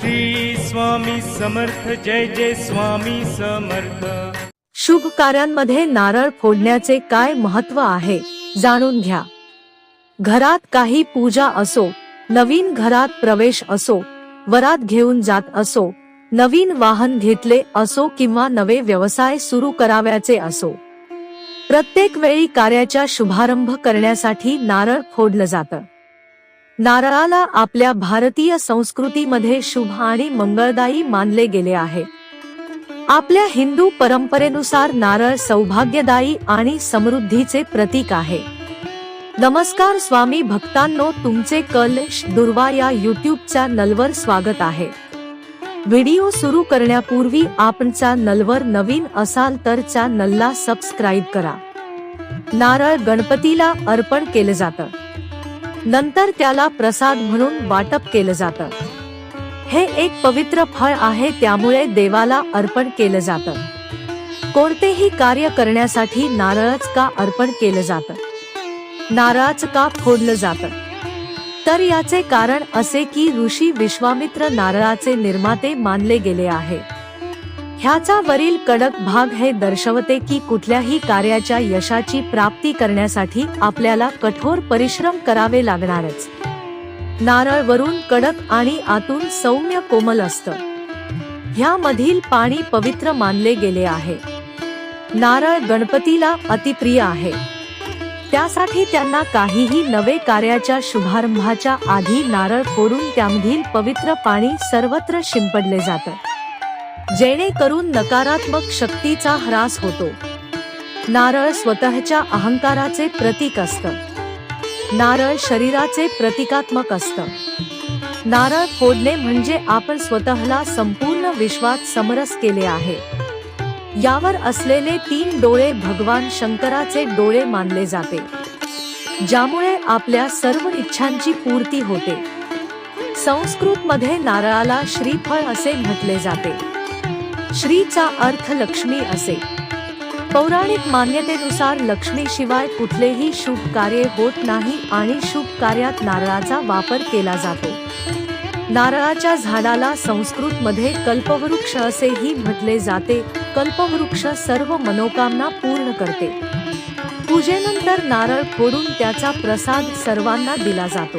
श्री स्वामी समर्थ जय जय स्वामी समर्थ. शुभ कार्यांमध्ये नारळ फोडण्याचे काय महत्त्व आहे जाणून घ्या. घरात काही पूजा असो नवीन घरात प्रवेश असो वरात घेऊन जात असो नवीन वाहन घेतले असो किंवा नवे व्यवसाय सुरू करावयाचे असो. प्रत्येक वेळी कार्याचा शुभारंभ करण्यासाठी नारळ फोडलं जातं. नारळाला आपल्या भारतीय संस्कृतीमध्ये शुभ आणि मंगळदायी मानले गेले आहे. आपल्या हिंदू परंपरेनुसार नारळ सौभाग्यदायी आणि समृद्धीचे प्रतीक आहे. नमस्कार स्वामी भक्तांनो तुमचे कलश दुर्वा या यूट्यूबच्या नलवर स्वागत आहे. व्हिडिओ सुरू करण्यापूर्वी आपणचा नलवर नवीन असाल तर चॅनलला सबस्क्राईब करा. नारळ गणपतीला अर्पण केलं जातं. नंतर त्याला प्रसाद म्हणून वाटप केलं जातं. हे एक पवित्र फळ आहे त्यामुळे देवाला अर्पण केलं जातं. कोणतेही कार्य करण्यासाठी नारळच का अर्पण केलं जातं? नारळच का फोडलं जातं? तर याचे कारण असे की ऋषी विश्वामित्र नारळाचे निर्माते मानले गेले आहे. ह्याचा वरील कडक भाग हे दर्शवते की कुठल्याही कार्याच्या यशाची प्राप्ती करण्यासाठी आपल्याला कठोर परिश्रम करावे लागणारच. नारळ वरून कडक आणि आतून सौम्य कोमल असतं. ह्यामधील पाणी पवित्र मानले गेले आहे. नारळ गणपतीला अतिप्रिय आहे. त्यासाठी त्यांना काहीही नवे कार्याच्या शुभारंभाच्या आधी नारळ फोडून त्यामधील पवित्र पाणी सर्वत्र शिंपडले जातं. जेणेकरून नकारात्मक शक्तीचा ह्रास होतो. नारळ स्वतःच्या अहंकाराचे प्रतीक असतं. नारळ शरीराचे प्रतिकात्मक असतं. नारळ फोडणे म्हणजे आपण स्वतःला संपूर्ण विश्वात समरस केले आहे. यावर असलेले तीन डोळे भगवान शंकराचे डोळे मानले जाते. ज्यामुळे आपल्या सर्व इच्छांची पूर्ती होते. संस्कृत मध्ये नारळाला श्रीफळ असे म्हटले जाते. श्रीचा अर्थ लक्ष्मी असे. पौराणिक मान्यतेनुसार लक्ष्मीशिवाय कुठलेही शुभ कार्य होत नाही आणि शुभ कार्यात नारळाचा वापर केला जातो. नारळाच्या झाडाला संस्कृत मध्ये कल्पवृक्ष असेही म्हटले जाते. कल्पवृक्ष सर्व मनोकामना पूर्ण करते. पूजेनंतर नारळ फोडून त्याचा प्रसाद सर्वांना दिला जातो.